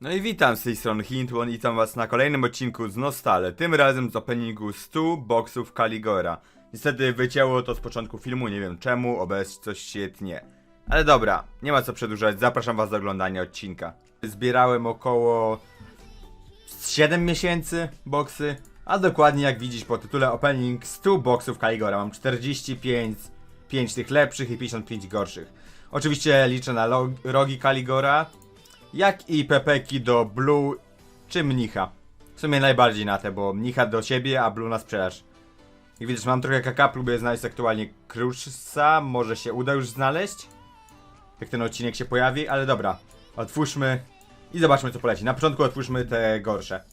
No i witam z tej strony Hintwon i witam was na kolejnym odcinku z Nostale, tym razem z openingu 100 boksów Caligora. Niestety wycięło to z początku filmu, nie wiem czemu, OBS coś się tnie. Ale dobra, nie ma co przedłużać, zapraszam was do oglądania odcinka. Zbierałem około 7 miesięcy boksy, a dokładnie jak widzisz po tytule opening 100 boksów Caligora. Mam 45, 5 tych lepszych i 55 gorszych. Oczywiście liczę na rogi Caligora, jak i pepeki do Blue czy Mnicha. W sumie najbardziej na te, bo Mnicha do siebie, a Blue na sprzedaż. Jak widzisz, mam trochę kaka, próbuję znaleźć aktualnie Cruisa, może się uda już znaleźć. Jak ten odcinek się pojawi, ale dobra. Otwórzmy i zobaczmy co poleci. Na początku otwórzmy te gorsze.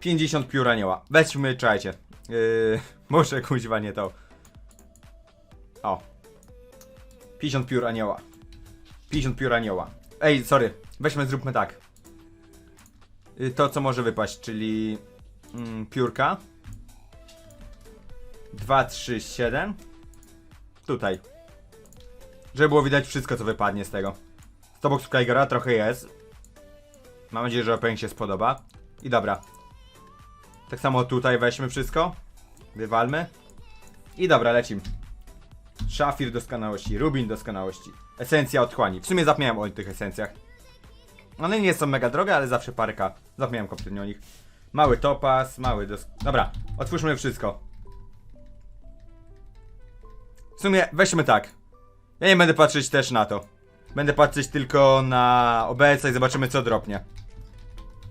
50 piór anioła. Weźmy, czekajcie. Yy, może kuźwa nie to. O. 50 piór anioła. 50 piór anioła. Ej, sorry. Weźmy, zróbmy tak. Y, To, co może wypaść, czyli mm, piórka. 2, 3, 7. Tutaj. Żeby było widać wszystko, co wypadnie z tego. 100 boxów trochę jest. Mam nadzieję, że opening się spodoba. I dobra. Tak samo tutaj weźmy wszystko. Wywalmy. I dobra, lecimy. Szafir doskonałości, Rubin doskonałości, esencja otchłani. W sumie zapomniałem o tych esencjach. One nie są mega drogie, ale zawsze parka. Zapomniałem kompletnie o nich. Mały topas, mały dos... Dobra, otwórzmy wszystko. W sumie weźmy tak. Ja nie będę patrzeć też na to. Będę patrzeć tylko na OBS i zobaczymy co dropnie.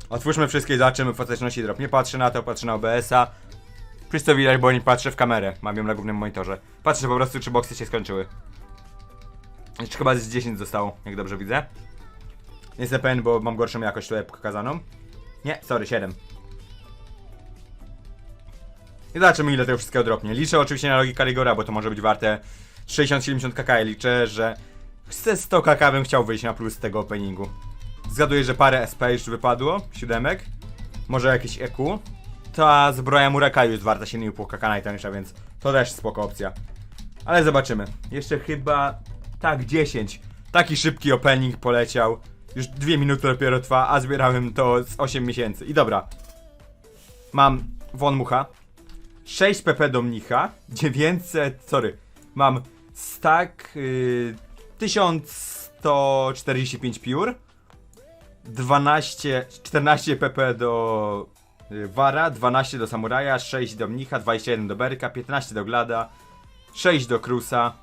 Otwórzmy wszystkie i zobaczymy w ostateczności drop. Nie patrzę na to, patrzę na OBS-a. Przez to widać, bo nie patrzę w kamerę. Mam ją na głównym monitorze. Patrzę po prostu, czy boksy się skończyły. Jeszcze chyba z 10 zostało, jak dobrze widzę. Nie jestem pewien, bo mam gorszą jakość tutaj pokazaną. Nie, sorry, 7. I zobaczymy, ile tego wszystkiego dropnie. Liczę oczywiście na logi Caligora, bo to może być warte 60-70 kk. Liczę, że chcę 100 kk bym chciał wyjść na plus z tego openingu. Zgaduję, że parę SP już wypadło, siódemek. Może jakieś EQ. Ta zbroja Murakaju jest warta 7,5 kk najtańsza, więc to też spoko opcja. Ale zobaczymy. Jeszcze chyba... Tak, 10. Taki szybki opening poleciał. Już 2 minuty dopiero trwa, a zbierałem to z 8 miesięcy. I dobra. Mam Von Mucha. 6 pp do mnicha. 900... Sorry. Mam stack... Yy, 1145 piór. 12... 14 pp do y, Wara, 12 do Samuraja, 6 do Mnicha, 21 do Berka, 15 do Glada, 6 do Krusa,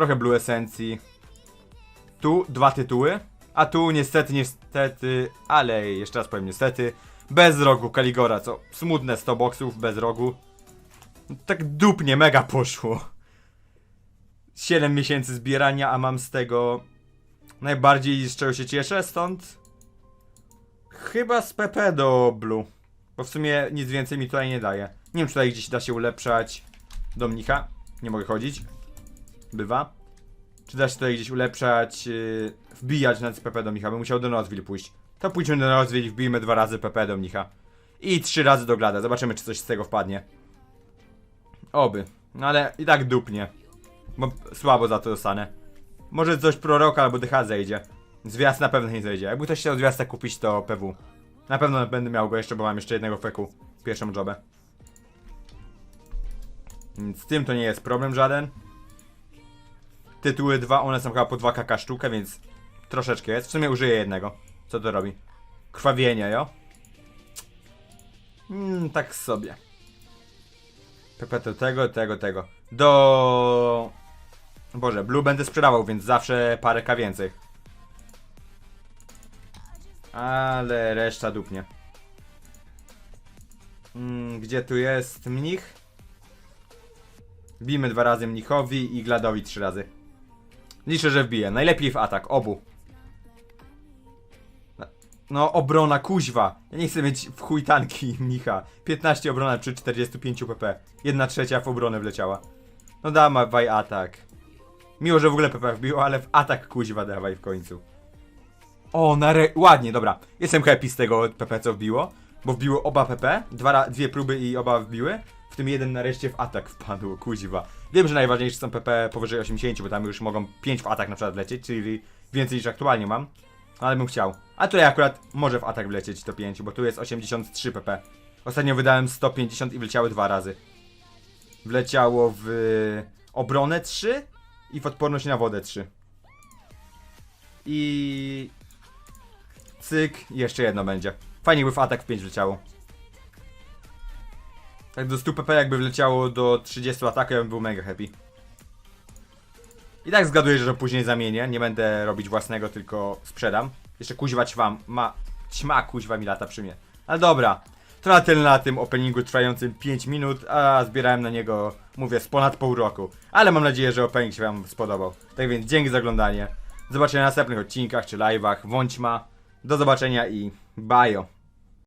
trochę Blue Esencji, tu dwa tytuły, a tu niestety, niestety, ale jeszcze raz powiem niestety, bez rogu Kaligora, co smutne 100 boksów bez rogu. Tak dupnie mega poszło. 7 miesięcy zbierania, a mam z tego najbardziej z czego się cieszę, stąd Chyba z PP do Blue. Bo w sumie nic więcej mi tutaj nie daje. Nie wiem, czy tutaj gdzieś da się ulepszać do mnicha. Nie mogę chodzić. Bywa. Czy da się tutaj gdzieś ulepszać, yy, wbijać na PP do mnicha. Bym musiał do Nozville pójść. To pójdźmy do Nozville i wbijmy dwa razy PP do mnicha. I trzy razy do Glada. Zobaczymy, czy coś z tego wpadnie. Oby. No ale i tak dupnie. Bo słabo za to dostanę. Może coś proroka albo DH zejdzie. Zwiast na pewno nie zejdzie. Jakby ktoś chciał zwiasta kupić, to PW. Na pewno będę miał go jeszcze, bo mam jeszcze jednego feku. Pierwszą jobę. Więc z tym to nie jest problem żaden. Tytuły 2, one są chyba po 2 kk sztukę, więc troszeczkę jest. W sumie użyję jednego. Co to robi? Krwawienie, jo? Mm, tak sobie. PP to tego, tego, tego. Do... Boże, Blue będę sprzedawał, więc zawsze parę więcej. Ale reszta dupnie. Mm, gdzie tu jest mnich? Bijmy dwa razy mnichowi i gladowi trzy razy. Liczę, że wbiję. Najlepiej w atak, obu. No- obrona, kuźwa. Ja nie chcę mieć w chuj tanki mnicha. 15 obrona przy 45 pp. 1 trzecia w obronę wleciała. No dawaj atak. Miło, że w ogóle pp wbiło, ale w atak kuźwa dawaj w końcu. O, nare... ładnie, dobra. Jestem happy z tego PP, co wbiło. Bo wbiły oba PP, dwa, dwie próby i oba wbiły. W tym jeden nareszcie w atak wpadł, kuźwa. Wiem, że najważniejsze są PP powyżej 80, bo tam już mogą 5 w atak na przykład wlecieć, czyli więcej niż aktualnie mam. ale bym chciał. A tutaj akurat może w atak wlecieć to 5, bo tu jest 83 pp. Ostatnio wydałem 150 i wleciały dwa razy. Wleciało w obronę 3 i w odporność na wodę 3. I cyk, jeszcze jedno będzie. Fajnie by w atak w 5 wleciało. Tak do 100 pp jakby wleciało do 30 ataku, ja bym był mega happy. I tak zgaduję, że później zamienię. Nie będę robić własnego, tylko sprzedam. Jeszcze kuźwa ćwam. Ma. Ćma kuźwa mi lata przy mnie. Ale dobra. To na na tym openingu trwającym 5 minut, a zbierałem na niego, mówię, z ponad pół roku. Ale mam nadzieję, że opening się wam spodobał. Tak więc dzięki za oglądanie. Zobaczenia na następnych odcinkach czy live'ach. Bądź ma. Do zobaczenia i bajo.